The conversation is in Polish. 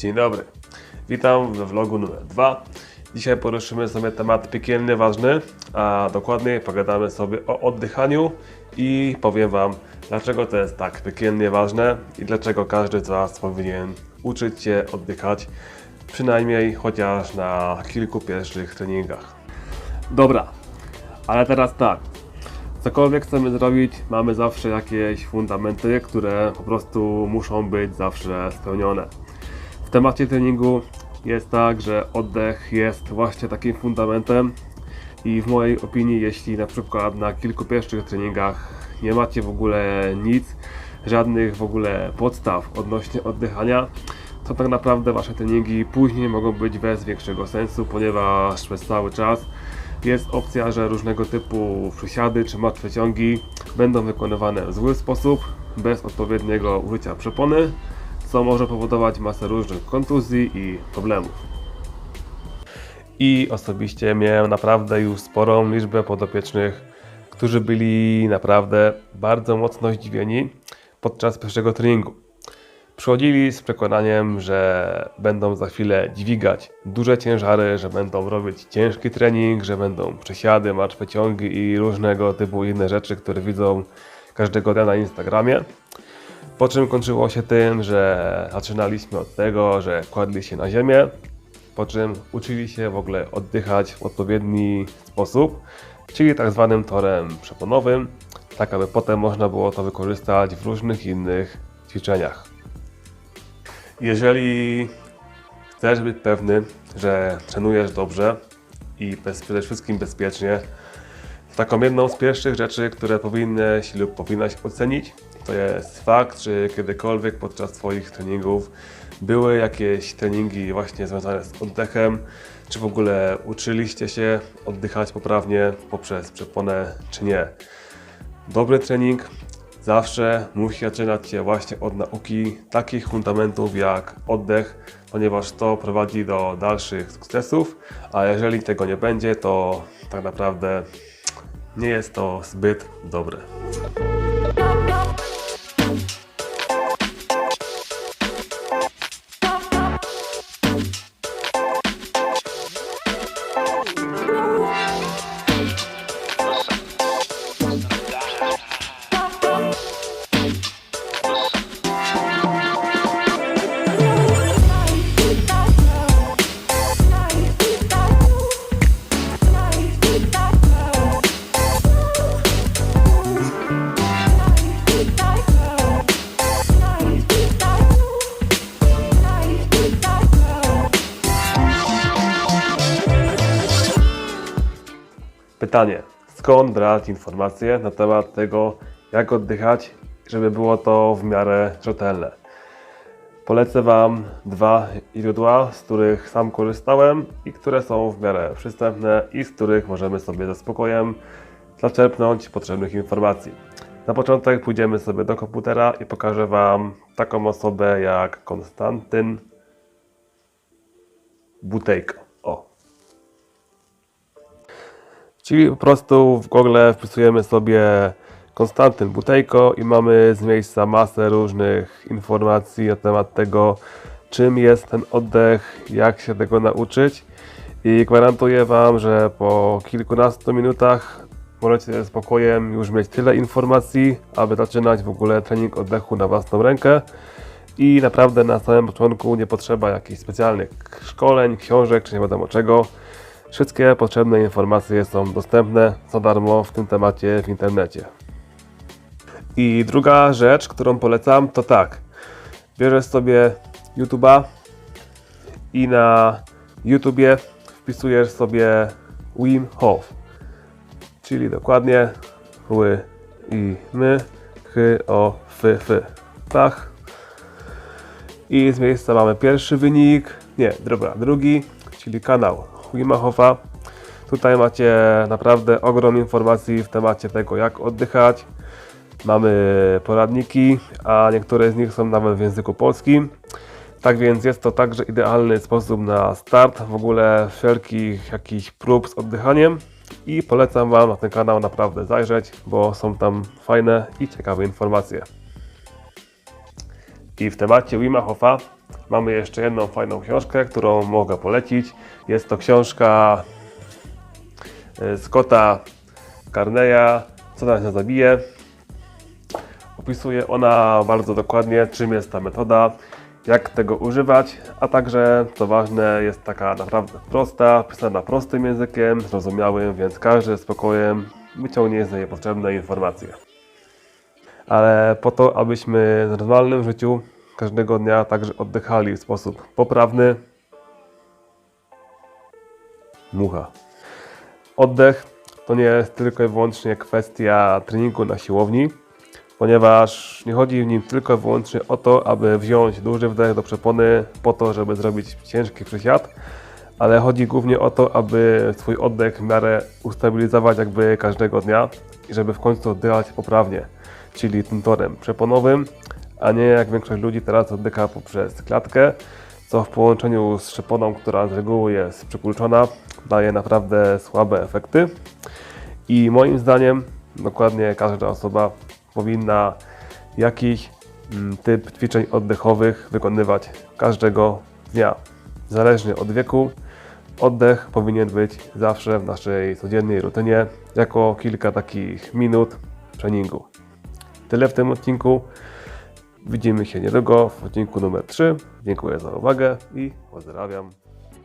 Dzień dobry. Witam we vlogu numer 2. Dzisiaj poruszymy sobie temat piekielnie ważny, a dokładniej pogadamy sobie o oddychaniu i powiem Wam, dlaczego to jest tak piekielnie ważne i dlaczego każdy z Was powinien uczyć się oddychać, przynajmniej chociaż na kilku pierwszych treningach. Dobra, ale teraz tak. Cokolwiek chcemy zrobić, mamy zawsze jakieś fundamenty, które po prostu muszą być zawsze spełnione. W temacie treningu jest tak, że oddech jest właśnie takim fundamentem i w mojej opinii, jeśli na przykład na kilku pierwszych treningach nie macie w ogóle nic, żadnych w ogóle podstaw odnośnie oddychania, to tak naprawdę wasze treningi później mogą być bez większego sensu, ponieważ przez cały czas jest opcja, że różnego typu przysiady czy martwe ciągi będą wykonywane w zły sposób, bez odpowiedniego użycia przepony, co może powodować masę różnych kontuzji i problemów. I osobiście miałem naprawdę już sporą liczbę podopiecznych, którzy byli naprawdę bardzo mocno zdziwieni podczas pierwszego treningu. Przychodzili z przekonaniem, że będą za chwilę dźwigać duże ciężary, że będą robić ciężki trening, że będą przesiady, martwe ciągi i różnego typu inne rzeczy, które widzą każdego dnia na Instagramie. Po czym kończyło się tym, że zaczynaliśmy od tego, że kładli się na ziemię, po czym uczyli się w ogóle oddychać w odpowiedni sposób, czyli tak zwanym torem przeponowym, tak aby potem można było to wykorzystać w różnych innych ćwiczeniach. Jeżeli chcesz być pewny, że trenujesz dobrze i bez, przede wszystkim bezpiecznie, taką jedną z pierwszych rzeczy, które powinnyś lub powinnaś ocenić, to jest fakt, czy kiedykolwiek podczas Twoich treningów były jakieś treningi właśnie związane z oddechem, czy w ogóle uczyliście się oddychać poprawnie poprzez przeponę, czy nie. Dobry trening zawsze musi zaczynać się właśnie od nauki takich fundamentów jak oddech, ponieważ to prowadzi do dalszych sukcesów, a jeżeli tego nie będzie, to tak naprawdę nie jest to zbyt dobre. Pytanie, skąd brać informacje na temat tego, jak oddychać, żeby było to w miarę rzetelne? Polecę Wam dwa źródła, z których sam korzystałem i które są w miarę przystępne i z których możemy sobie ze spokojem zaczerpnąć potrzebnych informacji. Na początek pójdziemy sobie do komputera i pokażę Wam taką osobę jak Konstantyn Butejko. Czyli po prostu w Google wpisujemy sobie Konstantyn Butejko i mamy z miejsca masę różnych informacji na temat tego, czym jest ten oddech, jak się tego nauczyć. I gwarantuję Wam, że po kilkunastu minutach możecie spokojem już mieć tyle informacji, aby zaczynać w ogóle trening oddechu na własną rękę. I naprawdę na samym początku nie potrzeba jakichś specjalnych szkoleń, książek czy nie wiadomo czego. Wszystkie potrzebne informacje są dostępne za darmo w tym temacie w internecie. I druga rzecz, którą polecam, to tak. bierzesz sobie YouTube'a i na YouTubie wpisujesz sobie Wim Hof, czyli dokładnie ły i my, chy, o, fy, fy. Pach. I z miejsca mamy pierwszy wynik, nie, dobra, drugi, czyli kanał Wima Hofa. Tutaj macie naprawdę ogrom informacji w temacie tego, jak oddychać. Mamy poradniki, a niektóre z nich są nawet w języku polskim. Tak więc jest to także idealny sposób na start w ogóle wszelkich jakichś prób z oddychaniem i polecam Wam na ten kanał naprawdę zajrzeć, bo są tam fajne i ciekawe informacje. I w temacie Wima Hofa mamy jeszcze jedną fajną książkę, którą mogę polecić. Jest to książka e, Scotta Carneya, Co nas nie zabije. Opisuje ona bardzo dokładnie, czym jest ta metoda, jak tego używać, a także, co ważne, jest taka naprawdę prosta, pisana prostym językiem, zrozumiałym, więc każdy spokojem wyciągnie z niej potrzebne informacje. Ale po to, abyśmy w normalnym życiu każdego dnia także oddychali w sposób poprawny, mucha. Oddech to nie jest tylko i wyłącznie kwestia treningu na siłowni, ponieważ nie chodzi w nim tylko i wyłącznie o to, aby wziąć duży wdech do przepony po to, żeby zrobić ciężki przysiad, ale chodzi głównie o to, aby swój oddech w miarę ustabilizować jakby każdego dnia i żeby w końcu oddychać poprawnie, czyli tym torem przeponowym, a nie jak większość ludzi teraz oddycha poprzez klatkę, co w połączeniu z przeponą, która z reguły jest przykulczona, daje naprawdę słabe efekty. I moim zdaniem dokładnie każda osoba powinna jakiś mm, typ ćwiczeń oddechowych wykonywać każdego dnia. Zależnie od wieku, oddech powinien być zawsze w naszej codziennej rutynie jako kilka takich minut treningu. Tyle w tym odcinku. Widzimy się niedługo w odcinku numer 3. Dziękuję za uwagę i pozdrawiam.